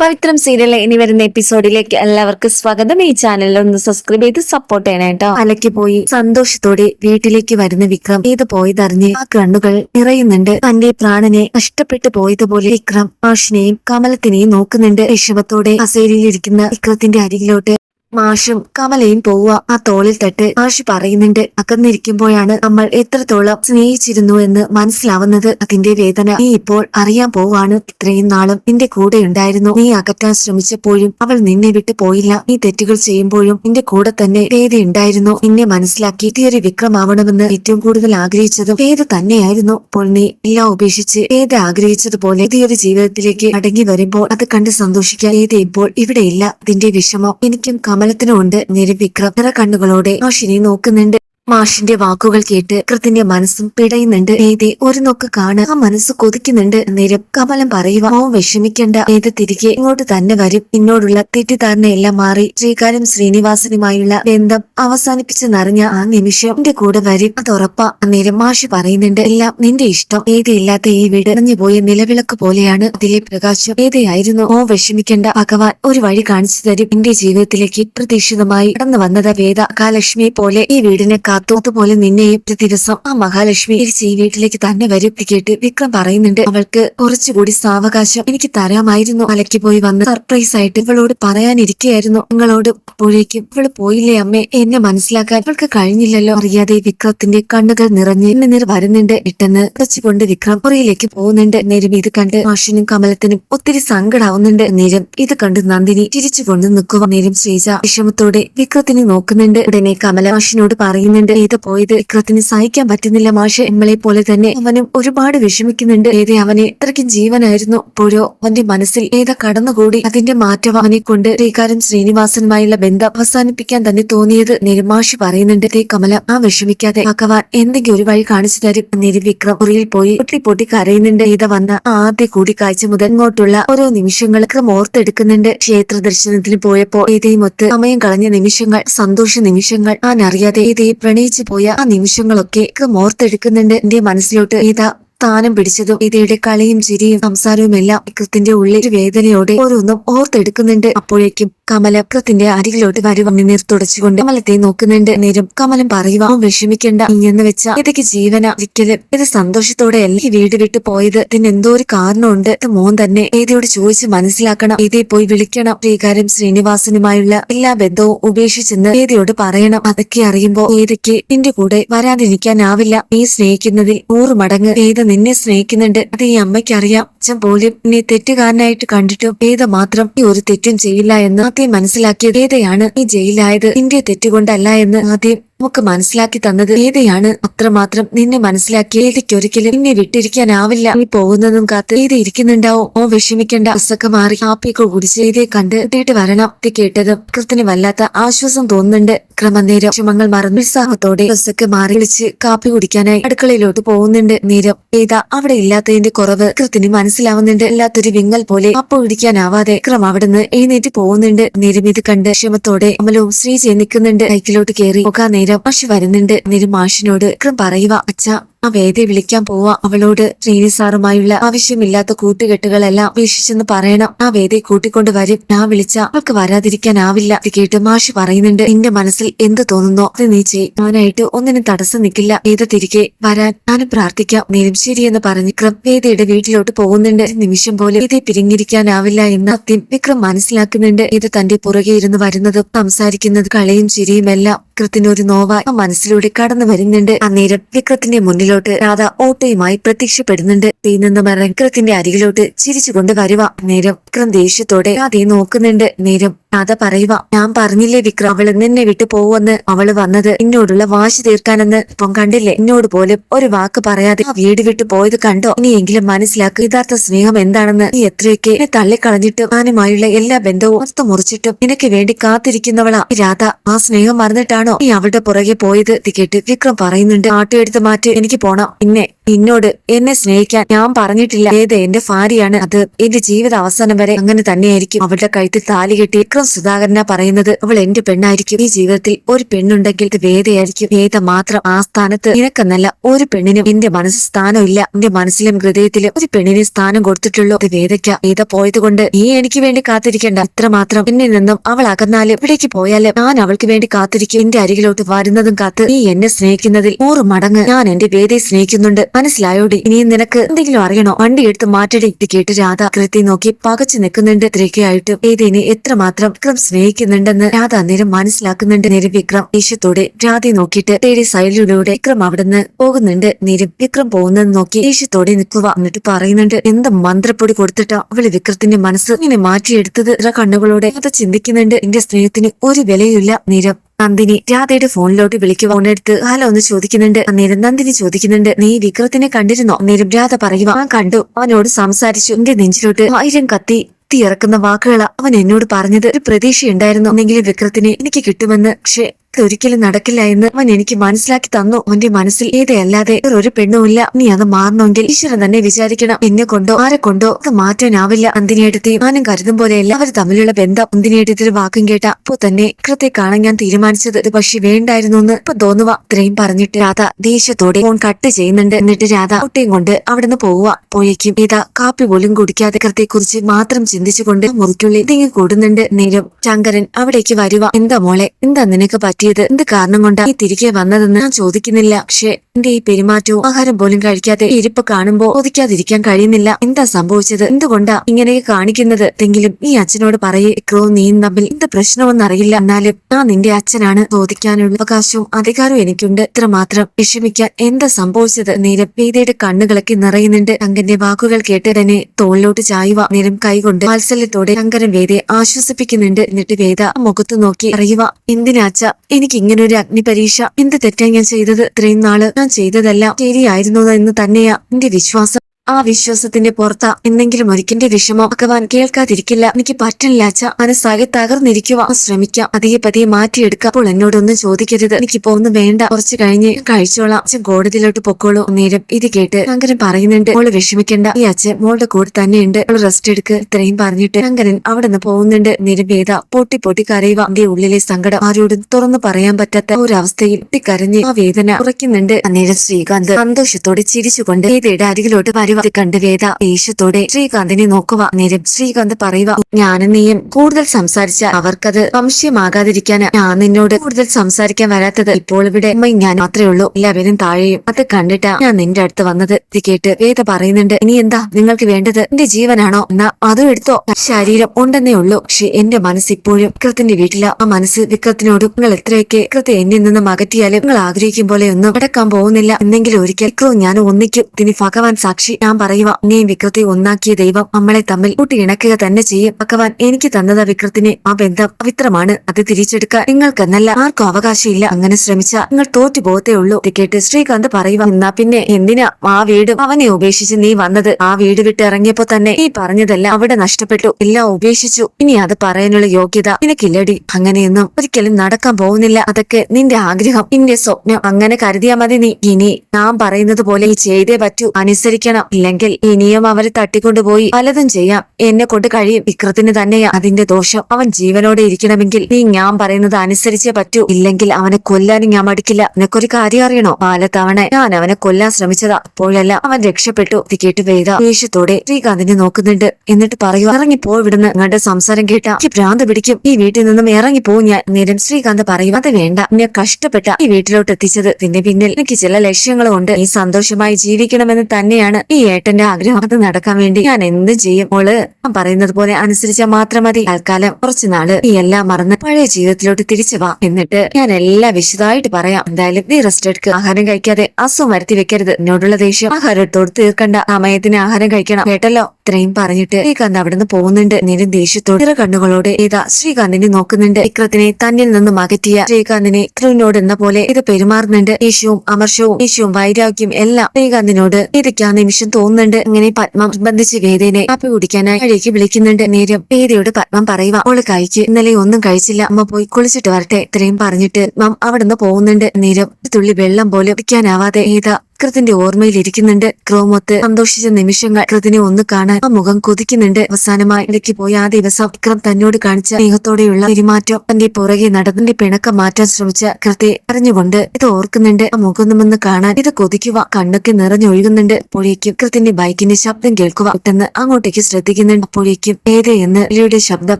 പവിത്രം സീരിയലിലെ ഇനി വരുന്ന എപ്പിസോഡിലേക്ക് എല്ലാവർക്കും സ്വാഗതം. ഈ ചാനലിൽ ഒന്ന് സബ്സ്ക്രൈബ് ചെയ്ത് സപ്പോർട്ട് ചെയ്യണം കേട്ടോ അലക്കി പോയി സന്തോഷത്തോടെ വീട്ടിലേക്ക് വരുന്ന വിക്രം ഇത് പോയതറിഞ്ഞ് ആ കണ്ണുകൾ നിറയുന്നുണ്ട്. തന്റെ പ്രാണനെ നഷ്ടപ്പെട്ടു പോയതുപോലെ വിക്രം മാഷിനെയും കമലത്തിനെയും നോക്കുന്നുണ്ട്. വിഷമത്തോടെ കസേരയിലിരിക്കുന്ന വിക്രത്തിന്റെ അരികിലോട്ട് മാഷും കമലയും പോവുക. ആ തോളിൽ തട്ട് മാഷ് പറയുന്നുണ്ട് അകന്നിരിക്കുമ്പോഴാണ് നമ്മൾ എത്രത്തോളം സ്നേഹിച്ചിരുന്നു എന്ന് മനസ്സിലാവുന്നത്. അതിന്റെ വേദന നീ ഇപ്പോൾ അറിയാൻ പോവാണ് ഇത്രയും നാളും നിന്റെ കൂടെ ഉണ്ടായിരുന്നു. നീ അകറ്റാൻ ശ്രമിച്ചപ്പോഴും അവൾ നിന്നെ വിട്ടു പോയില്ല. നീ തെറ്റുകൾ ചെയ്യുമ്പോഴും നിന്റെ കൂടെ തന്നെ വേദ ഉണ്ടായിരുന്നു നിന്നെ മനസ്സിലാക്കി തീയൊരു വിക്രമാവണമെന്ന് ഏറ്റവും കൂടുതൽ ആഗ്രഹിച്ചതും വേദ തന്നെയായിരുന്നു. അപ്പോൾ നീ എല്ലാം ഉപേക്ഷിച്ച് വേദ ആഗ്രഹിച്ചതുപോലെ തീയൊരു ജീവിതത്തിലേക്ക് അടങ്ങി വരുമ്പോൾ അത് കണ്ട് സന്തോഷിക്കാൻ വേദ ഇപ്പോൾ ഇവിടെയില്ല. അതിന്റെ വിഷമം എനിക്കും കമലത്തിനും ഉണ്ട് നിരവിക്രം കണ്ണുകളോടെ നോഷിനെ നോക്കുന്നുണ്ട്. മാഷിന്റെ വാക്കുകൾ കേട്ട് കൃത്തിന്റെ മനസ്സും പിടയുന്നുണ്ട്. ഏതെ ഒരു നോക്ക് കാണാൻ ആ മനസ്സ് കൊതിക്കുന്നുണ്ട്. നേരം കമലം പറയുക ഓ വിഷമിക്കേണ്ട. ഏത് തിരികെ ഇങ്ങോട്ട് തന്നെ വരും. എന്നോടുള്ള തെറ്റിദ്ധാരണയെല്ലാം മാറി ശ്രീകാരം ശ്രീനിവാസനുമായുള്ള ബന്ധം അവസാനിപ്പിച്ചെന്നറിഞ്ഞ ആ നിമിഷം എന്റെ കൂടെ വരും. അത് ഉറപ്പാ. നേരം മാഷി പറയുന്നുണ്ട് എല്ലാം നിന്റെ ഇഷ്ടം. ഏതയില്ലാത്ത ഈ വീട് പോയ നിലവിളക്ക് പോലെയാണ് അതിലെ പ്രകാശം. വേദയായിരുന്നു ഓ വിഷമിക്കേണ്ട. ഭഗവാൻ ഒരു വഴി കാണിച്ചു തരും. എന്റെ ജീവിതത്തിലേക്ക് പ്രതീക്ഷിതമായി കടന്നു വന്നത് വേദ. കാലക്ഷ്മിയെ പോലെ ഈ വീടിനെ കാത്തു പോലെ നിന്നെ ദിവസം ആ മഹാലക്ഷ്മി തിരിച്ച് ഈ വീട്ടിലേക്ക് തന്നെ വരും കേട്ട് വിക്രം പറയുന്നുണ്ട്. അവൾക്ക് കുറച്ചുകൂടി സാവകാശം എനിക്ക് തരാമായിരുന്നു. മലയ്ക്ക് പോയി വന്ന് സർപ്രൈസ് ആയിട്ട് ഇവളോട് പറയാനിരിക്കുകയായിരുന്നു നിങ്ങളോട് അപ്പോഴേക്കും ഇവൾ പോയില്ലേ അമ്മേ? എന്നെ മനസ്സിലാക്കാൻ ഇവൾക്ക് കഴിഞ്ഞില്ലല്ലോ. അറിയാതെ വിക്രത്തിന്റെ കണ്ണുകൾ നിറഞ്ഞ് എണ്ണനീർ വരുന്നുണ്ട്. പെട്ടെന്ന് കുറച്ചുകൊണ്ട് വിക്രം പുറയിലേക്ക് പോകുന്നുണ്ട്. നേരം ഇത് കണ്ട് മാഷിനും കമലത്തിനും ഒത്തിരി സങ്കടാവുന്നുണ്ട്. നേരം ഇത് കണ്ട് നന്ദിനി ചിരിച്ചുകൊണ്ട് നിൽക്കുക. നേരം ശ്രീജ വിഷമത്തോടെ വിക്രത്തിനെ നോക്കുന്നുണ്ട്. ഉടനെ കമല മാഷിനോട് പറയുന്നുണ്ട് ഏത് പോയത് വിക്രത്തിന് സഹിക്കാൻ പറ്റുന്നില്ല മാഷ്. എമ്മളെ പോലെ തന്നെ അവനും ഒരുപാട് വിഷമിക്കുന്നുണ്ട്. ഏത് അവനെ അത്രയ്ക്കും ജീവനായിരുന്നു. ഇപ്പോഴോ അവന്റെ മനസ്സിൽ ഏത കടന്നുകൂടി? അതിന്റെ മാറ്റം അവനെ കൊണ്ട് ശ്രീകാരം ശ്രീനിവാസനുമായുള്ള ബന്ധം അവസാനിപ്പിക്കാൻ തന്നെ തോന്നിയത് നിരുമാഷി പറയുന്നുണ്ട്. തേ കമല ആ വിഷമിക്കാതെ ഭഗവാൻ എന്തെങ്കിലും ഒരു വഴി കാണിച്ചു തരും. നിരുവിക്രം മുറിയിൽ പോയി പൊട്ടി പൊട്ടി കരയുന്നുണ്ട്. ഈത വന്ന ആദ്യ കൂടിക്കാഴ്ച മുതൽ ഇങ്ങോട്ടുള്ള ഓരോ നിമിഷങ്ങൾ വിക്രം ഓർത്തെടുക്കുന്നുണ്ട്. ക്ഷേത്ര ദർശനത്തിന് പോയപ്പോ ഏതേയും ഒത്ത് സമയം കളഞ്ഞ നിമിഷങ്ങൾ സന്തോഷ നിമിഷങ്ങൾ ആനറിയാതെ ഏതയെ പ്രണയിച്ചു പോയ ആ നിമിഷങ്ങളൊക്കെ ഓർത്തെടുക്കുന്നുണ്ട് എന്റെ മനസ്സിലോട്ട്. ഏതാ സ്ഥാനം പിടിച്ചതും ഇതയുടെ കളിയും ചിരിയും സംസാരവും എല്ലാം വിക്രത്തിന്റെ ഉള്ളിൽ വേദനയോടെ ഓരോന്നും ഓർത്തെടുക്കുന്നുണ്ട്. അപ്പോഴേക്കും കമല വിക്രത്തിന്റെ അരികിലോട്ട് വരുവാൻ നീർ തുടച്ചുകൊണ്ട് കമലത്തെ നോക്കുന്നുണ്ട്. നേരം കമലം പറയുവാൻ വിഷമിക്കണ്ട. ഇങ്ങെന്ന് വെച്ച ഇതൊക്കെ ജീവന. ഒരിക്കലും ഇത് സന്തോഷത്തോടെ അല്ല ഈ വീട് വിട്ടു പോയത്. ഇതിന് എന്തോ ഒരു കാരണമുണ്ട്. മോൻ തന്നെ ഏതയോട് ചോദിച്ച് മനസ്സിലാക്കണം. ഏതേ പോയി വിളിക്കണം. ശ്രീകാരം ശ്രീനിവാസനുമായുള്ള എല്ലാ ബന്ധവും ഉപേക്ഷിച്ചെന്ന് ഏതയോട് പറയണം. അതൊക്കെ അറിയുമ്പോ ഏതയ്ക്ക് നിന്റെ കൂടെ വരാതിരിക്കാനാവില്ല. നീ സ്നേഹിക്കുന്നതിൽ നൂറ് മടങ്ങ് ഏത നിന്നെ സ്നേഹിക്കുന്നുണ്ട്. അത് ഈ അമ്മയ്ക്ക് അറിയാം അച്ഛൻ പോലും നീ തെറ്റുകാരനായിട്ട് കണ്ടിട്ടും ഏത മാത്രം ഈ ഒരു തെറ്റും ചെയ്യില്ല എന്ന് ആദ്യം മനസ്സിലാക്കിയത് ഏതയാണ്? ഈ ജയിലായത്. നിന്റെ തെറ്റുകൊണ്ടല്ല എന്ന് ആദ്യം നമുക്ക് മനസ്സിലാക്കി തന്നത് ഏതയാണ്? അത്രമാത്രം നിന്നെ മനസ്സിലാക്കി ഏതയ്ക്കൊരിക്കലും നിന്നെ വിട്ടിരിക്കാനാവില്ല. നീ പോകുന്നതും കാത്ത് ഏത ഇരിക്കുന്നുണ്ടാവും. ഓ വിഷമിക്കേണ്ട. അസൊക്കെ മാറി ഹാപ്പിയൊക്കെ കുടിച്ച് ഏതയെ കണ്ട് എത്തിയിട്ട് വരണം. ഇത് കേട്ടതും കൃത്തിന് വല്ലാത്ത ആശ്വാസം തോന്നുന്നുണ്ട്. ക്രമനേരം വിഷമങ്ങൾ മറന്നു ഉത്സാഹത്തോടെ അസൊക്കെ മാറി വിളിച്ച് കാപ്പി കുടിക്കാനായി അടുക്കളയിലോട്ട് പോകുന്നുണ്ട്. നേരം ഏത? അവിടെ ഇല്ലാത്തതിന്റെ കുറവ് കൃത്തിന് മനസ്സിലാവുന്നുണ്ട്. അല്ലാത്തൊരു വിങ്ങൽ പോലെ അപ്പൊ ഇടിക്കാനാവാതെ ക്രം അവിടുന്ന് എഴുന്നേറ്റ് പോകുന്നുണ്ട്. നേരം ഇത് കണ്ട് ക്ഷമത്തോടെ അമലവും ശ്രീജയെ നിൽക്കുന്നുണ്ട്. ബൈക്കിലോട്ട് കയറി പോകാൻ നേരം മാഷ് വരുന്നുണ്ട്. നേരം മാഷിനോട് വിക്രം പറയുക അച്ഛ ആ വേദയെ വിളിക്കാൻ പോവാ. അവളോട് ശ്രീനി സാറുമായുള്ള ആവശ്യമില്ലാത്ത കൂട്ടുകെട്ടുകളെല്ലാം വീക്ഷിച്ചെന്ന് പറയണം. ആ വേദയെ കൂട്ടിക്കൊണ്ട് വരും. ഞാൻ വിളിച്ച അവൾക്ക് വരാതിരിക്കാനാവില്ല. ഇത് കേട്ട് മാഷി പറയുന്നുണ്ട് നിന്റെ മനസ്സിൽ എന്ത് തോന്നുന്നോ അത് നീ ചെയ് ഞാനായിട്ട് ഒന്നിനും തടസ്സം നിൽക്കില്ല. വേദ തിരികെ വരാൻ ഞാനും പ്രാർത്ഥിക്കാം. നേരം എന്ന് പറഞ്ഞ് വിക്രം വേദയുടെ വീട്ടിലോട്ട് പോകുന്നുണ്ട്. നിമിഷം പോലെ ഇതേ പിരിഞ്ഞിരിക്കാനാവില്ല എന്ന് സത്യം വിക്രം മനസ്സിലാക്കുന്നുണ്ട്. ഇത് തന്റെ പുറകെ ഇരുന്ന് വരുന്നതും സംസാരിക്കുന്നത് കളിയും ചിരിയും എല്ലാം ഒരു നോവ മനസ്സിലൂടെ കടന്നു വരുന്നുണ്ട്. അന്നേരം വിക്രത്തിന്റെ മുന്നിലോട്ട് രാധ ഓട്ടയുമായി പ്രത്യക്ഷപ്പെടുന്നുണ്ട്. തീ നിന്ന് മറൻ വിക്രത്തിന്റെ അരികിലോട്ട് ചിരിച്ചുകൊണ്ട് വരുവ നേരം വിക്രം ദേഷ്യത്തോടെ രാധയെ നോക്കുന്നുണ്ട്. നേരം രാധ പറയുക. ഞാൻ പറഞ്ഞില്ലേ വിക്രം അവൾ നിന്നെ വിട്ടു പോവെന്ന് അവൾ വന്നത്. എന്നോടുള്ള വാശി തീർക്കാനെന്ന് ഇപ്പം കണ്ടില്ലേ? എന്നോട് പോലും ഒരു വാക്ക് പറയാതെ ആ വീട് വിട്ടു പോയത് കണ്ടോ? ഇനിയെങ്കിലും മനസ്സിലാക്കുക യഥാർത്ഥ സ്നേഹം എന്താണെന്ന്. നീ എത്രയൊക്കെ എന്നെ തള്ളിക്കളഞ്ഞിട്ടും ഞാനുമായുള്ള എല്ലാ ബന്ധവും അർത്ഥം മുറിച്ചിട്ടും നിനക്ക് വേണ്ടി കാത്തിരിക്കുന്നവളാ. രാധ ആ സ്നേഹം മറന്നിട്ടാണോ നീ അവളുടെ പുറകെ പോയത്? കേട്ട് വിക്രം പറയുന്നുണ്ട് ആട്ടിയെടുത്ത് മാറ്റി എനിക്ക് പോണം. പിന്നെ നിന്നോട് എന്നെ സ്നേഹിക്കാൻ ഞാൻ പറഞ്ഞിട്ടില്ല. ഏത് എന്റെ ഭാര്യയാണ് അത്. എന്റെ ജീവിത അവസാനം വരെ അങ്ങനെ തന്നെയായിരിക്കും. അവളുടെ കഴുത്തിൽ താലി കെട്ടി വിക്രം സുധാകരനാ പറയുന്നത് അവൾ എന്റെ പെണ്ണായിരിക്കും. ഈ ജീവിതത്തിൽ ഒരു പെണ്ണുണ്ടെങ്കിൽ വേദയായിരിക്കും. വേദ മാത്രം ആ സ്ഥാനത്ത് നിനക്കെന്നല്ല ഒരു പെണ്ണിനും എന്റെ മനസ്സിൽ സ്ഥാനമില്ല. എന്റെ മനസ്സിലും ഹൃദയത്തിലും ഒരു പെണ്ണിന് സ്ഥാനം കൊടുത്തിട്ടുള്ളൂ. അത് വേദയ്ക്ക. വേദ പോയത് കൊണ്ട് നീ എനിക്ക് വേണ്ടി കാത്തിരിക്കേണ്ട. ഇത്രമാത്രം എന്നിൽ നിന്നും അവൾ അകന്നാലും ഇവിടേക്ക് പോയാലും ഞാൻ അവൾക്ക് വേണ്ടി കാത്തിരിക്കും. എന്റെ അരികിലോട്ട് വരുന്നതും കാത്ത് നീ എന്നെ സ്നേഹിക്കുന്നതിൽ നൂറ് മടങ്ങ്. ഞാൻ എന്റെ വേദയെ സ്നേഹിക്കുന്നുണ്ട്. മനസ്സിലായോടി? ഇനി നിനക്ക് എന്തെങ്കിലും അറിയണോ? വണ്ടി എടുത്ത് മാറ്റടി. ഇത് കേട്ട് രാധ കൃത്യം നോക്കി പകച്ചു നിൽക്കുന്നുണ്ട്. ഇത്രയൊക്കെയായിട്ട് വേദിനെ എത്രമാത്രം വിക്രം സ്നേഹിക്കുന്നുണ്ടെന്ന് രാധ അന്നേരം മനസ്സിലാക്കുന്നുണ്ട്. നേരം വിക്രം ദേഷ്യത്തോടെ രാധയെ നോക്കിയിട്ട് തേടി സൈലിലൂടെ വിക്രം അവിടുന്ന് പോകുന്നുണ്ട്. നേരം വിക്രം പോകുന്നത് നോക്കി ദേഷ്യത്തോടെ നിൽക്കുക. എന്നിട്ട് പറയുന്നുണ്ട് എന്ത് മന്ത്രപ്പൊടി കൊടുത്തിട്ടാ അവൾ വിക്രത്തിന്റെ മനസ്സ് ഇങ്ങനെ മാറ്റിയെടുത്തത്? കണ്ണുകളോടെ അത് ചിന്തിക്കുന്നുണ്ട്. എന്റെ സ്നേഹത്തിന് ഒരു വിലയുമില്ല. നീരം നന്ദിനി രാധയുടെ ഫോണിലോട്ട് വിളിക്കുക. ഫോണെടുത്ത് ഹലോ ഒന്ന് ചോദിക്കുന്നുണ്ട്. അന്നേരം നന്ദിനി ചോദിക്കുന്നുണ്ട് നീ വിക്രത്തിനെ കണ്ടിരുന്നോ? അന്നേരം രാധ പറയുക ആ കണ്ടു. അവനോട് സംസാരിച്ചു. എന്റെ നെഞ്ചിലോട്ട് ആയിരം കത്തി ഇറക്കുന്ന വാക്കുകളാ അവൻ എന്നോട് പറഞ്ഞത്. ഒരു പ്രതീക്ഷയുണ്ടായിരുന്നു. എന്നെങ്കിലും വിക്രത്തിനെ എനിക്ക് കിട്ടുമെന്ന്. പക്ഷേ ഒരിക്കലും നടക്കില്ല എന്ന് അവൻ എനിക്ക് മനസ്സിലാക്കി തന്നു. അവന്റെ മനസ്സിൽ ഇതല്ലാതെ ഒരു പെണ്ണുമില്ല. നീ അത് മാറണമെങ്കിൽ ഈശ്വരൻ തന്നെ വിചാരിക്കണം. എന്നെ കൊണ്ടോ ആരെ കൊണ്ടോ അത് മാറ്റാനാവില്ല. അന്തിനേട്ടത്തെ ഞാനും കരുതും പോലെയല്ല അവർ തമ്മിലുള്ള ബന്ധം അന്തിനേട്ടത്തിന്റെ വാക്കും കേട്ട അപ്പോ തന്നെ കൃത്യ കാണാൻ ഞാൻ തീരുമാനിച്ചത്. ഇത് പക്ഷെ വേണ്ടായിരുന്നു എന്ന് ഇപ്പൊ തോന്നുക ഇത്രയും പറഞ്ഞിട്ട് രാധ ദേഷ്യത്തോടെ ഫോൺ കട്ട് ചെയ്യുന്നുണ്ട്. എന്നിട്ട് രാധ കുട്ടിയും കൊണ്ട് അവിടുന്ന് പോവുക പോയേക്കും. ഏതാ കാപ്പി പോലും കുടിക്കാതെ കുറിച്ച് മാത്രം ചിന്തിച്ചുകൊണ്ട് മുറിക്കുള്ളിൽ തിങ്ങി കൂടുന്നുണ്ട്. നേരം ശങ്കരൻ അവിടേക്ക് വരുക എന്താ മോളെ? എന്താ നിനക്ക് പറ്റിയത് എന്ത് കാരണം കൊണ്ടാ നീ തിരികെ വന്നതെന്ന് ഞാൻ ചോദിക്കുന്നില്ല. പക്ഷേ എന്റെ ഈ പെരുമാറ്റവും ആഹാരം പോലും കഴിക്കാതെ ഇരിപ്പ് കാണുമ്പോ ചോദിക്കാതിരിക്കാൻ കഴിയുന്നില്ല. എന്താ സംഭവിച്ചത്? എന്തുകൊണ്ടാ ഇങ്ങനെ കാണിക്കുന്നത്? എന്തെങ്കിലും ഈ അച്ഛനോട് പറയേ. ഇക്രവും നീയും തമ്മിൽ എന്ത് പ്രശ്നമൊന്നും അറിയില്ല. എന്നാലും ഞാൻ നിന്റെ അച്ഛനാണ് ചോദിക്കാനുള്ള അവകാശവും അധികാരവും എനിക്കുണ്ട്. ഇത്രമാത്രം വിഷമിക്കാൻ എന്താ സംഭവിച്ചത്? നേരം വേദയുടെ കണ്ണുകളൊക്കെ നിറയുന്നുണ്ട്. ശങ്കന്റെ വാക്കുകൾ കേട്ട് തന്നെ തോളിലോട്ട് ചായുവ. നേരം കൈകൊണ്ട് വാത്സല്യത്തോടെ ശങ്കരൻ വേദയെ ആശ്വസിപ്പിക്കുന്നുണ്ട്. എന്നിട്ട് വേദ മുഖത്ത് നോക്കി അറിയുക എന്തിനാച്ച എനിക്ക് ഇങ്ങനെ ഒരു അഗ്നി പരീക്ഷ എന്ത് തെറ്റാ ഞാൻ ചെയ്തത്? ഇത്രയും നാൾ ഞാൻ ചെയ്തതല്ല. ശരിയായിരുന്നു എന്ന് തന്നെയാ എന്റെ വിശ്വാസം. ആ വിശ്വാസത്തിന്റെ പുറത്താ എന്തെങ്കിലും ഒരിക്കന്റെ വിഷമോ ഭഗവാൻ കേൾക്കാതിരിക്കില്ല. എനിക്ക് പറ്റില്ല അച്ഛ. മനസ്സാകെ തകർന്നിരിക്കുക ശ്രമിക്കാം. പതിയെ പതിയെ മാറ്റിയെടുക്കാം. അപ്പോൾ എന്നോടൊന്നും ചോദിക്കരുത്. എനിക്ക് ഒന്നും വേണ്ട. കുറച്ച് കഴിഞ്ഞ് കഴിച്ചോളാം. അച്ഛൻ കോടതിയിലോട്ട് പൊക്കോളൂ. നേരം ഇത് കേട്ട് ശങ്കരൻ പറയുന്നുണ്ട് മോൾ വിഷമിക്കണ്ട. ഈ അച്ഛൻ മോളുടെ കൂടെ തന്നെയുണ്ട്. അവൾ റെസ്റ്റ് എടുക്ക്. ഇത്രയും പറഞ്ഞിട്ട് ശങ്കരൻ അവിടെ നിന്ന് പോകുന്നുണ്ട് നിരവേദ പൊട്ടി പൊട്ടി കരയുക എന്റെ ഉള്ളിലെ സങ്കടം ആരോടും തുറന്നു പറയാൻ പറ്റാത്ത ഒരവസ്ഥയിൽ പൊട്ടിക്കരഞ്ഞ് ആ വേദന കുറയ്ക്കുന്നുണ്ട്. അന്നേരം ശ്രീകാന്ത് സന്തോഷത്തോടെ ചിരിച്ചുകൊണ്ട് വേദയുടെ അരികിലോട്ട് വരുക ഇത് കണ്ട് വേദ ദേഷ്യത്തോടെ ശ്രീകാന്തിനെ നോക്കുക നേരം ശ്രീകാന്ത് പറയുക ഞാനും നീയും കൂടുതൽ സംസാരിച്ച അവർക്കത് സംശയമാകാതിരിക്കാൻ ഞാൻ നിന്നോട് കൂടുതൽ സംസാരിക്കാൻ വരാത്തത് ഇപ്പോൾ ഇവിടെ അമ്മ ഞാൻ മാത്രമേ ഉള്ളൂ. എല്ലാവരും താഴെയും അത് കണ്ടിട്ടാ ഞാൻ നിന്റെ അടുത്ത് വന്നത്. ഇത് കേട്ട് വേദ പറയുന്നുണ്ട് ഇനി എന്താ? നിങ്ങൾക്ക് വേണ്ടത് എന്റെ ജീവനാണോ? എന്നാ അതും എടുത്തോ. ശരീരം ഉണ്ടെന്നേ ഉള്ളൂ. പക്ഷെ എന്റെ മനസ്സ് ഇപ്പോഴും വിക്രത്തിന്റെ വീട്ടില. ആ മനസ്സ് വിക്രത്തിനോടും നിങ്ങൾ എത്രയൊക്കെ വിക്രത്തെ എന്നിൽ നിന്നും അകറ്റിയാലും നിങ്ങൾ ആഗ്രഹിക്കും പോലെ ഒന്നും അടക്കാൻ പോകുന്നില്ല. എന്തെങ്കിലും ഒരിക്കൽ ഞാൻ ഒന്നിക്കും. ഇതിന് ഭഗവാൻ സാക്ഷി ഞാൻ പറയുക അങ്ങേയും വിക്രത്തെ ഒന്നാക്കിയ ദൈവം നമ്മളെ തമ്മിൽ കൂട്ടി ഇണക്കുക തന്നെ ചെയ്യും. ഭഗവാൻ എനിക്ക് തന്നത് വിക്രത്തിനെ ആ ബന്ധം പവിത്രമാണ്. അത് തിരിച്ചെടുക്കാൻ നിങ്ങൾക്കെന്നല്ല. ആർക്കും അവകാശമില്ല. അങ്ങനെ ശ്രമിച്ച നിങ്ങൾ തോറ്റു പോകത്തേ ഉള്ളൂ. ഇത് കേട്ട് ശ്രീകാന്ത് പറയുക എന്നാ പിന്നെ എന്തിനാ? ആ വീട് അവനെ ഉപേക്ഷിച്ച് നീ വന്നത്? ആ വീട് വിട്ട് ഇറങ്ങിയപ്പോ തന്നെ നീ പറഞ്ഞതെല്ലാം അവിടെ നഷ്ടപ്പെട്ടു. എല്ലാം ഉപേക്ഷിച്ചു. ഇനി അത് പറയാനുള്ള യോഗ്യത നിനക്കില്ലടി. അങ്ങനെയൊന്നും ഒരിക്കലും നടക്കാൻ പോകുന്നില്ല. അതൊക്കെ നിന്റെ ആഗ്രഹം നിന്റെ സ്വപ്നം. അങ്ങനെ കരുതിയാ മതി നീ. ഇനി ഞാൻ പറയുന്നത് പോലെ ഈ ചെയ്തേ പറ്റൂ. അനുസരിക്കണം. ഇല്ലെങ്കിൽ ഇനിയും അവരെ തട്ടിക്കൊണ്ടുപോയി പലതും ചെയ്യാം. എന്നെ കൊണ്ട് കഴിയും. വിക്രത്തിന് തന്നെയാ അതിന്റെ ദോഷം. അവൻ ജീവനോടെ ഇരിക്കണമെങ്കിൽ നീ ഞാൻ പറയുന്നത് അനുസരിച്ചേ പറ്റൂ. ഇല്ലെങ്കിൽ അവനെ കൊല്ലാനും ഞാൻ മടിക്കില്ല. നിനക്കൊരു കാര്യം അറിയണോ? പലതവണ ഞാൻ അവനെ കൊല്ലാൻ ശ്രമിച്ചതാ. അപ്പോഴല്ല അവൻ രക്ഷപ്പെട്ടു. ഇത് കേട്ട് വേദ ദേഷ്യത്തോടെ ശ്രീകാന്തിനെ നോക്കുന്നുണ്ട്. എന്നിട്ട് പറയൂ ഇറങ്ങിപ്പോ ഇവിടുന്ന്. നിങ്ങളുടെ സംസാരം കേട്ട എനിക്ക് ഭ്രാന്ത് പിടിക്കും. ഈ വീട്ടിൽ നിന്നും ഇറങ്ങിപ്പോ ഞാൻ. നേരം ശ്രീകാന്ത് പറയും അത് വേണ്ട. എന്നെ കഷ്ടപ്പെട്ട ഈ വീട്ടിലോട്ട് എത്തിച്ചത്. പിന്നെ പിന്നിൽ എനിക്ക് ചില ലക്ഷ്യങ്ങളുണ്ട്. നീ സന്തോഷമായി ജീവിക്കണമെന്ന് തന്നെയാണ് ഈ ഏട്ടന്റെ ആഗ്രഹം അത് നടക്കാൻ വേണ്ടി ഞാൻ എന്ത് ചെയ്യും? മോൾ പറയുന്നത് പോലെ അനുസരിച്ചാൽ മാത്രം മതി. തൽക്കാലം കുറച്ചുനാൾ നീ എല്ലാം മറന്ന് പഴയ ജീവിതത്തിലോട്ട് തിരിച്ചു വാ. എന്നിട്ട് ഞാൻ എല്ലാം വിശദമായിട്ട് പറയാം. എന്തായാലും നീ റെസ്റ്റ് എടുക്കുക ആഹാരം കഴിക്കാതെ അസുഖം വരുത്തി വെക്കരുത്. എന്നോടുള്ള ദേഷ്യം ആഹാരം എടുത്തോട് തീർക്കണ്ട. സമയത്തിന് ആഹാരം കഴിക്കണം. കേട്ടല്ലോ? ഇത്രയും പറഞ്ഞിട്ട് ശ്രീകാന്ത് അവിടുന്ന് പോകുന്നുണ്ട്. നേരം ദേഷ്യത്തോട് ഇറ കണ്ണുകളോട് ഏതാ ശ്രീകാന്തിനെ നോക്കുന്നുണ്ട്. വിക്രത്തിനെ തന്നിൽ നിന്നും അകറ്റിയ ശ്രീകാന്തിനെ ക്രൂനോട് എന്ന പോലെ ഇത് പെരുമാറുന്നുണ്ട്. ദേഷ്യവും അമർഷവും ദേഷ്യവും വൈരാഗ്യം എല്ലാം ശ്രീകാന്തിനോട് ഇതൊക്കെ ആ നിമിഷം തോന്നുന്നുണ്ട്. അങ്ങനെ പത്മം നിർബന്ധിച്ച് വേദേനെ കാപ്പി കുടിക്കാനായി അഴേക്ക് വിളിക്കുന്നുണ്ട്. നേരം വേദയോട് പത്മം പറയുക അവൾ കഴിക്ക് ഇന്നലെ ഒന്നും കഴിച്ചില്ല. അമ്മ പോയി കുളിച്ചിട്ട് വരട്ടെ. ഇത്രയും പറഞ്ഞിട്ട് മം അവിടുന്ന് പോകുന്നുണ്ട്. നേരം തുള്ളി വെള്ളം പോലും കുടിക്കാനാവാതെ ഏത കൃത്തിന്റെ ഓർമ്മയിൽ ഇരിക്കുന്നുണ്ട് ക്രോമൊത്ത് സന്തോഷിച്ച നിമിഷങ്ങൾ കൃതിനെ ഒന്ന് കാണാൻ ആ മുഖം കൊതിക്കുന്നുണ്ട്. അവസാനമായി ഇടയ്ക്ക് പോയ ആ ദിവസം വിക്രം തന്നോട് കാണിച്ച സ്നേഹത്തോടെയുള്ള പെരുമാറ്റം തന്റെ പുറകെ നടന്നിന്റെ പിണക്കം മാറ്റാൻ ശ്രമിച്ച കൃത്തെ അറിഞ്ഞുകൊണ്ട് ഇത് ഓർക്കുന്നുണ്ട്. ആ മുഖമൊന്ന് കാണാൻ ഇത് കൊതിക്കുക കണ്ണൊക്കെ നിറഞ്ഞൊഴുകുന്നുണ്ട്. അപ്പോഴേക്കും കൃത്തിന്റെ ബൈക്കിന്റെ ശബ്ദം കേൾക്കുക പെട്ടെന്ന് അങ്ങോട്ടേക്ക് ശ്രദ്ധിക്കുന്നുണ്ട്. അപ്പോഴേക്കും ഏതേ എന്ന് ഇരയുടെ ശബ്ദം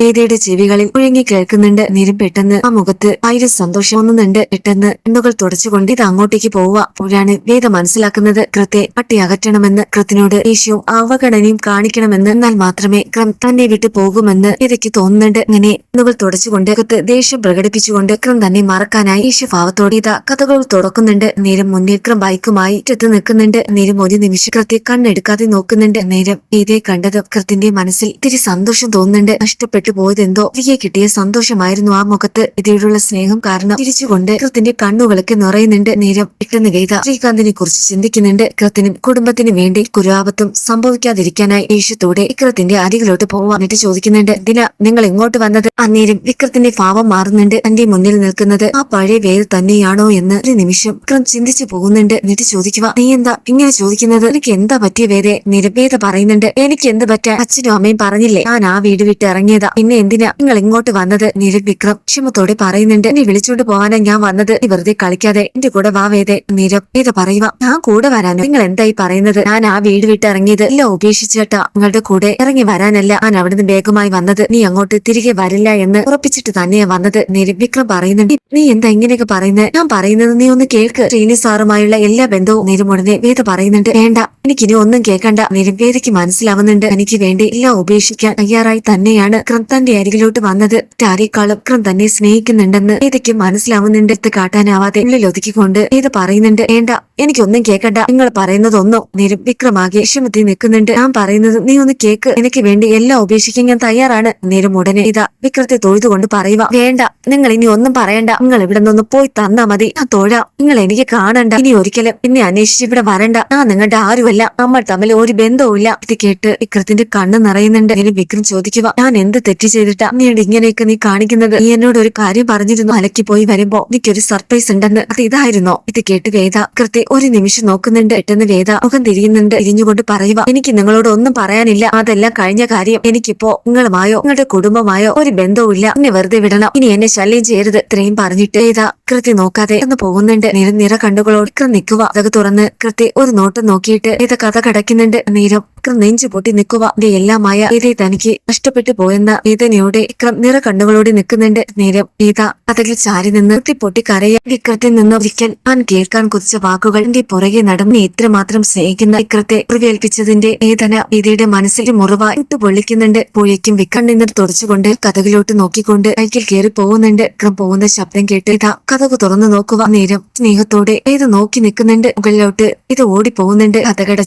ഏതയുടെ ചെവികളിൽ ഒഴുങ്ങി കേൾക്കുന്നുണ്ട്. നിരം പെട്ടെന്ന് ആ മുഖത്ത് ആയിരം സന്തോഷം തോന്നുന്നുണ്ട്. പെട്ടെന്ന് കണ്ണുകൾ തുടച്ചുകൊണ്ട് ഇത് അങ്ങോട്ടേക്ക് പോവുക. അപ്പോഴാണ് വേദ മനസ്സിലാക്കുന്നത് കൃത്തെ പട്ടി അകറ്റണമെന്ന് കൃത്തിനോട് ദേഷ്യവും അവഗണനയും കാണിക്കണമെന്ന് എന്നാൽ മാത്രമേ ക്രം തന്നെ വിട്ടു പോകുമെന്ന് ഇരയ്ക്ക് തോന്നുന്നുണ്ട്. അങ്ങനെ കണ്ണുകൾ തുടച്ചുകൊണ്ട് കൃത്ത് ദേഷ്യം പ്രകടിപ്പിച്ചുകൊണ്ട് ക്രം തന്നെ മറക്കാനായി ഈശ്വഭാവത്തോടെ ഇതാ കഥകൾ തുറക്കുന്നുണ്ട്. നേരം മുന്നിൽ ക്രം ബൈക്കുമായി ചെത്ത് നിൽക്കുന്നുണ്ട്. നേരം ഒരു നിമിഷം കൃത്യ കണ്ണെടുക്കാതെ നോക്കുന്നുണ്ട്. നേരം ഇതേ കണ്ടത് കൃത്തിന്റെ മനസ്സിൽ ഇത്തിരി സന്തോഷം തോന്നുന്നുണ്ട്. നഷ്ടപ്പെട്ടു പോയതെന്തോ തിരികെ കിട്ടിയ സന്തോഷമായിരുന്നു ആ മുഖത്ത്. ഇതിലുള്ള സ്നേഹം കാരണം തിരിച്ചുകൊണ്ട് കൃത്തിന്റെ കണ്ണുകളൊക്കെ നിറയുന്നുണ്ട്. നേരം പെട്ടെന്ന് ഗീത ശ്രീകാന്തിനെ കുറിച്ച് ചിന്തിക്കുന്നുണ്ട്. ഇക്രത്തിനും കുടുംബത്തിനും വേണ്ടി കുരാപത്തും സംഭവിക്കാതിരിക്കാനായി ഈശ്വത്തോടെ ഇക്രത്തിന്റെ അരികിലോട്ട് പോവാനിട്ട് ചോദിക്കുന്നുണ്ട്. ദിന നിങ്ങൾ ഇങ്ങോട്ട് വന്നത്? അന്നേരം വിക്രത്തിന്റെ ഭാവം മാറുന്നുണ്ട്. തന്റെ മുന്നിൽ നിൽക്കുന്നത് ആ പഴയ പേര് തന്നെയാണോ എന്ന് ഒരു നിമിഷം വിക്രം ചിന്തിച്ചു പോകുന്നുണ്ട്. എന്നിട്ട് ചോദിക്കുക നീ എന്താ ഇങ്ങനെ ചോദിക്കുന്നത്? എനിക്ക് എന്താ പറ്റിയ വേദേ നിരപേത പറയുന്നുണ്ട് എനിക്ക് എന്ത് പറ്റാൻ അച്ഛനും അമ്മയും പറഞ്ഞില്ലേ ഞാൻ ആ വീട് വിട്ട് ഇറങ്ങിയതാ. പിന്നെ എന്തിനാ നിങ്ങൾ ഇങ്ങോട്ട് വന്നത്? നിരവ് വിക്രം ക്ഷമത്തോടെ പറയുന്നുണ്ട് എന്നെ വിളിച്ചോണ്ട് പോകാനാ ഞാൻ വന്നത്. വെറുതെ കളിക്കാതെ എന്റെ കൂടെ വാ വേദേ. നിരവ് വേദ പറയുക ഞാൻ കൂടെ വരാനോ നിങ്ങൾ എന്തായി പറയുന്നത്? ഞാൻ ആ വീട് വിട്ട് ഇറങ്ങിയത് ഇല്ല ഉപേക്ഷിച്ചേട്ടാ. നിങ്ങളുടെ കൂടെ ഇറങ്ങി വരാനല്ല ഞാൻ അവിടുന്ന് വേഗമായി വന്നത്. നീ അങ്ങോട്ട് തിരികെ വരില്ല എന്ന് ഉറപ്പിച്ചിട്ട് തന്നെയാ വന്നത്. നിരവ് വിക്രം പറയുന്നുണ്ട്. നീ എന്താ ഇങ്ങനെയൊക്കെ പറയുന്നത് ഞാൻ പറയുന്നത് നീ ഒന്ന് കേൾക്ക്. ശ്രീനി സാറുമായുള്ള എല്ലാ ബന്ധവും നിരുമുടനെ വേദ പറയുന്നുണ്ട്. വേണ്ട എനിക്കിനി ഒന്നും കേൾക്കണ്ട. നിരവേദയ്ക്ക് മനസ്സിലാവുന്നുണ്ട്. എനിക്ക് വേണ്ടി എല്ലാം ഉപേക്ഷിക്കാൻ തയ്യാറായി തന്നെയാണ് ക്രം തന്റെ അരികിലോട്ട് വന്നത്. ആരെക്കാളും ക്രം തന്നെ സ്നേഹിക്കുന്നുണ്ടെന്ന് വേദയ്ക്ക് മനസ്സിലാവുന്നുണ്ട്. കാട്ടാനാവാതെ ഉള്ളിൽ ഒതുക്കിക്കൊണ്ട് വേദ പറയുന്നുണ്ട്. വേണ്ട എനിക്കൊന്നും കേൾക്കണ്ട നിങ്ങൾ പറയുന്നതൊന്നോ നേരം വിക്രമാകെ വിഷമത്തിൽ നിൽക്കുന്നുണ്ട്. ഞാൻ പറയുന്നത് നീ ഒന്ന് കേക്ക്. എനിക്ക് വേണ്ടി എല്ലാം ഉപേക്ഷിക്കാൻ ഞാൻ തയ്യാറാണ്. നേരം ഉടനെ ഇതാ വിക്രത്തെ തൊഴുതുകൊണ്ട് പറയുക വേണ്ട നിങ്ങൾ ഇനി ഒന്നും പറയണ്ട. നിങ്ങൾ ഇവിടെ നിന്ന് പോയി തന്നാ മതി. ഞാൻ തൊഴാം. നിങ്ങൾ എനിക്ക് കാണണ്ട. ഇനി ഒരിക്കലും എന്നെ അന്വേഷിച്ച് ഇവിടെ വരണ്ട. ഞാൻ നിങ്ങളുടെ ആരുമല്ല. നമ്മൾ തമ്മിൽ ഒരു ബന്ധവുമില്ല. ഇത് കേട്ട് വിക്രത്തിന്റെ കണ്ണ് നിറയുന്നുണ്ട്. ഇനി വിക്രം ചോദിക്കുക ഞാൻ എന്ത് തെറ്റ് ചെയ്തിട്ടാ നീണ്ട് ഇങ്ങനെയൊക്കെ നീ കാണിക്കുന്നത്? നീ എന്നോട് ഒരു കാര്യം പറഞ്ഞിരുന്നു. അലക്കി പോയി വരുമ്പോ എനിക്കൊരു സർപ്രൈസ് ഉണ്ടെന്ന്. അത് ഇതായിരുന്നോ? ഇത് കേട്ട് വേദ കൃത്യ ഒരു നിമിഷം നോക്കുന്നുണ്ട്. പെട്ടെന്ന് വേദ മുഖം തിരിയുന്നുണ്ട്. തിരിഞ്ഞുകൊണ്ട് പറയുക എനിക്ക് നിങ്ങളോട് ഒന്നും പറയാനില്ല. അതെല്ലാം കഴിഞ്ഞ കാര്യം എനിക്കിപ്പോ നിങ്ങളുമായോ നിങ്ങളുടെ കുടുംബമായോ ഒരു ബന്ധവുമില്ല. എന്നെ വെറുതെ വിടണം. ഇനി എന്നെ ശല്യം ചെയ്യരുത്. ഇത്രയും പറഞ്ഞിട്ട് വേദ കൃത്യ നോക്കാതെ ഒന്ന് പോകുന്നുണ്ട്. നിരനിര കണ്ണുകളോട് വിക്രം നിൽക്കുക. അതൊക്കെ തുറന്ന് കൃത്യ ഒരു നോട്ടം നോക്കിയിട്ട് ഏത കഥ കടക്കുന്നുണ്ട്. നീരം വിക്രം നെഞ്ചു പൊട്ടി നിൽക്കുക. എന്റെ എല്ലാമായ ഇതേ തനിക്ക് നഷ്ടപ്പെട്ടു പോയെന്ന വേദനയോടെ വിക്രം നിറ കണ്ണുകളോടെ നിൽക്കുന്നുണ്ട്. നേരം ഗീത കഥകിൽ ചാരി നിന്ന് പൊട്ടി കരയ വിക്രത്തിൽ നിന്ന് ഒരിക്കൽ താൻ കേൾക്കാൻ കുതിച്ച വാക്കുകൾ എന്റെ പുറകെ നടന്ന് എത്രമാത്രം സ്നേഹിക്കുന്ന വിക്രത്തെ പ്രവേൽപ്പിച്ചതിന്റെ വേദന ഗീതയുടെ മനസ്സിൽ മുറിവ ഇട്ട് പൊള്ളിക്കുന്നുണ്ട് പുഴയ്ക്കും വിക്രം നിന്ന് തുടച്ചുകൊണ്ട് കഥകിലോട്ട് നോക്കിക്കൊണ്ട് കൈക്കിൽ കയറി പോകുന്നുണ്ട്. വിക്രം പോകുന്ന ശബ്ദം കേട്ട് ഇതാ കഥകു തുറന്നു നോക്കുക. നേരം സ്നേഹത്തോടെ ഏത് നോക്കി നിൽക്കുന്നുണ്ട്. മുകളിലോട്ട് ഇത് ഓടി പോകുന്നുണ്ട്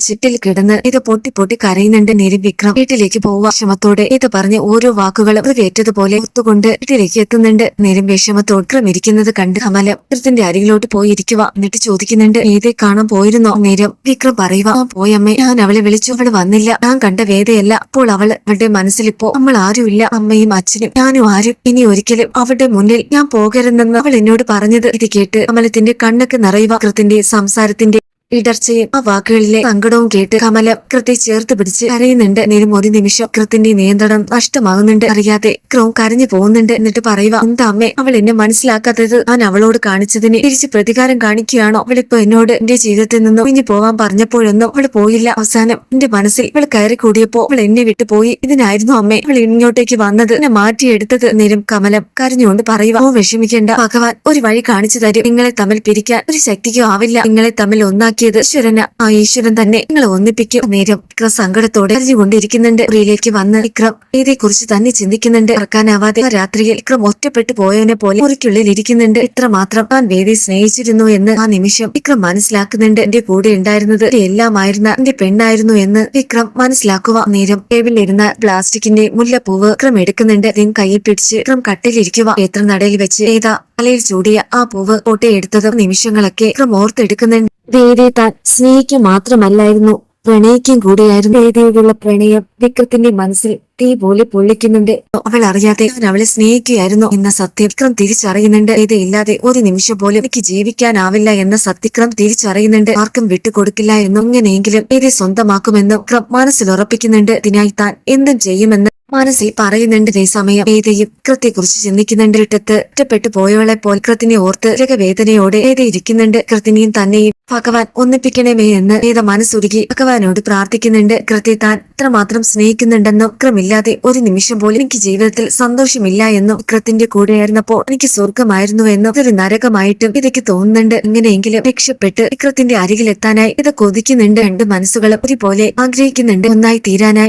ചിറ്റിൽ കിടന്ന് ഇത് പൊട്ടി പൊട്ടി കരയുന്നുണ്ട് നേരം വിക്രം. വീട്ടിലേക്ക് പോവുക. വിഷമത്തോടെ ഇത് പറഞ്ഞ് ഓരോ വാക്കുകളും വേറ്റതുപോലെ ഒത്തുകൊണ്ട് വീട്ടിലേക്ക് എത്തുന്നുണ്ട്. നേരം വിഷമത്തോട് വിക്രം ഇരിക്കുന്നത് കണ്ട് കമലം വിക്രത്തിന്റെ അരികിലോട്ട് പോയിരിക്കുക. എന്നിട്ട് ചോദിക്കുന്നുണ്ട് ഏതെ കാണാൻ പോയിരുന്നോ? നേരം വിക്രം പറയുക ആ പോയമ്മേ ഞാൻ അവളെ വിളിച്ചു. അവൾ വന്നില്ല. ഞാൻ കണ്ട വേദയല്ല. അപ്പോൾ അവൾ അവളുടെ മനസ്സിലിപ്പോ നമ്മൾ ആരുമില്ല അമ്മയും അച്ഛനും ഞാനും ആരും. ഇനി ഒരിക്കലും അവളുടെ മുന്നിൽ ഞാൻ പോകരുതെന്ന് അവൾ എന്നോട് പറഞ്ഞത്. ഇത് കേട്ട് കമലത്തിന്റെ കണ്ണൊക്കെ നിറയുക. വിക്രത്തിന്റെ സംസാരത്തിന്റെ ഇടർച്ചയും ആ വാക്കുകളിലെ സങ്കടവും കേട്ട് കമലം കൃത്യ ചേർത്ത് പിടിച്ച് കരയുന്നുണ്ട്. നേരം ഒരു നിമിഷം. കൃത്തിന്റെ നിയന്ത്രണം നഷ്ടമാകുന്നുണ്ട്. അറിയാതെ ക്രോം കരഞ്ഞു പോകുന്നുണ്ട് എന്നിട്ട് പറയുക എന്താ അമ്മേ അവൾ എന്നെ മനസ്സിലാക്കാത്തത് ഞാൻ അവളോട് കാണിച്ചതിന് തിരിച്ച് പ്രതികാരം കാണിക്കുകയാണോ? അവളിപ്പോ എന്നോട് എന്റെ ജീവിതത്തിൽ നിന്നും ഇനി പോവാൻ പറഞ്ഞപ്പോഴൊന്നും അവൾ പോയില്ല. അവസാനം എന്റെ മനസ്സിൽ അവൾ കയറി കൂടിയപ്പോ അവൾ എന്നെ വിട്ടുപോയി ഇതിനായിരുന്നു അമ്മേ അവൾ ഇങ്ങോട്ടേക്ക് വന്നത്. എന്നെ മാറ്റിയെടുത്തത്. നേരം കമലം കരഞ്ഞുകൊണ്ട് പറയുക ഓ വിഷമിക്കേണ്ട. ഭഗവാൻ ഒരു വഴി കാണിച്ചു തരും. നിങ്ങളെ തമ്മിൽ പിരിക്കാൻ ഒരു ശക്തിക്കും ആവില്ല. നിങ്ങളെ തമ്മിൽ ഒന്നാക്കിയത് ഈശ്വരന് ആ ഈശ്വരൻ തന്നെ നിങ്ങളെ ഒന്നിപ്പിക്കും നേരം വിക്രം സങ്കടത്തോടെ അറിഞ്ഞുകൊണ്ടിരിക്കുന്നുണ്ട് മുറിയിലേക്ക് വന്ന് വിക്രം ഇതേക്കുറിച്ച് തന്നെ ചിന്തിക്കുന്നുണ്ട്. ഇറക്കാനാവാതെ രാത്രിയിൽ വിക്രം ഒറ്റപ്പെട്ടു പോയവനെ പോലെ മുറിക്കുള്ളിൽ ഇരിക്കുന്നുണ്ട്. ഇത്ര മാത്രം താൻ വേദി സ്നേഹിച്ചിരുന്നു എന്ന് ആ നിമിഷം വിക്രം മനസ്സിലാക്കുന്നുണ്ട്. എന്റെ കൂടെ ഉണ്ടായിരുന്നത് എല്ലാമായിരുന്ന എന്റെ പെണ്ണായിരുന്നു എന്ന് വിക്രം മനസ്സിലാക്കുക നേരം ടേബിളിലിരുന്ന പ്ലാസ്റ്റിക്കിന്റെ മുല്ലപ്പൂവ് വിക്രം എടുക്കുന്നുണ്ട്. അതിൻ കയ്യിൽ പിടിച്ച് വിക്രം കട്ടിലിരിക്കുക. ഏത്ര നടയിൽ വെച്ച് ഏതാ തലയിൽ ചൂടിയ ആ പൂവ് കോട്ടയെടുത്തതും നിമിഷങ്ങളൊക്കെ വിക്രം ഓർത്തെടുക്കുന്നുണ്ട്. വേദയെ താൻ സ്നേഹിക്കുക മാത്രമല്ലായിരുന്നു പ്രണയിക്കും കൂടിയായിരുന്നു. വേദിയോടുള്ള പ്രണയം വിക്രത്തിന്റെ മനസ്സിൽ തീ പോലെ പൊള്ളിക്കുന്നുണ്ട്. അവൾ അറിയാതെ ഞാൻ അവളെ സ്നേഹിക്കുകയായിരുന്നു എന്ന സത്യം വിക്രം തിരിച്ചറിയുന്നുണ്ട്. ഇത് ഇല്ലാതെ ഒരു നിമിഷം പോലും എനിക്ക് ജീവിക്കാനാവില്ല എന്ന സത്യക്രം തിരിച്ചറിയുന്നുണ്ട്. ആർക്കും വിട്ടുകൊടുക്കില്ല എന്നും എങ്ങനെയെങ്കിലും ഇത് സ്വന്തമാക്കുമെന്നും വിക്രം മനസ്സിൽ ഉറപ്പിക്കുന്നുണ്ട് ഇതിനായി താൻ എന്തും ചെയ്യുമെന്ന് മനസ്സിൽ പറയുന്നുണ്ട് ഇതേ സമയം വേദയും കൃത്യക്കുറിച്ച് ചിന്തിക്കുന്നുണ്ട്. ഇട്ടത്ത് ഒറ്റപ്പെട്ടു പോയവളെ പോൽ കൃത്തിനെ ഓർത്ത് രകവേദനയോടെ വേദ ഇരിക്കുന്നുണ്ട്. കൃത്തിനെയും തന്നെയും ഭഗവാൻ ഒന്നിപ്പിക്കണമേ എന്ന് വേദ മനസ്സുരുകി ഭഗവാനോട് പ്രാർത്ഥിക്കുന്നുണ്ട്. കൃത്യ താൻ ഇത്രമാത്രം സ്നേഹിക്കുന്നുണ്ടെന്നും വിക്രമില്ലാതെ ഒരു നിമിഷം പോലും എനിക്ക് ജീവിതത്തിൽ സന്തോഷമില്ല എന്നും വിക്രത്തിന്റെ കൂടെയായിരുന്നപ്പോൾ എനിക്ക് സ്വർഗമായിരുന്നു എന്നും ഇതൊരു നരകമായിട്ടും ഇതൊക്കെ തോന്നുന്നുണ്ട്. എങ്ങനെയെങ്കിലും രക്ഷപ്പെട്ട് വിക്രത്തിന്റെ അരികിലെത്താനായി ഇത് കൊതിക്കുന്നുണ്ട് രണ്ട് മനസ്സുകളും ഒരുപോലെ ആഗ്രഹിക്കുന്നുണ്ട്. ഒന്നായി തീരാനായി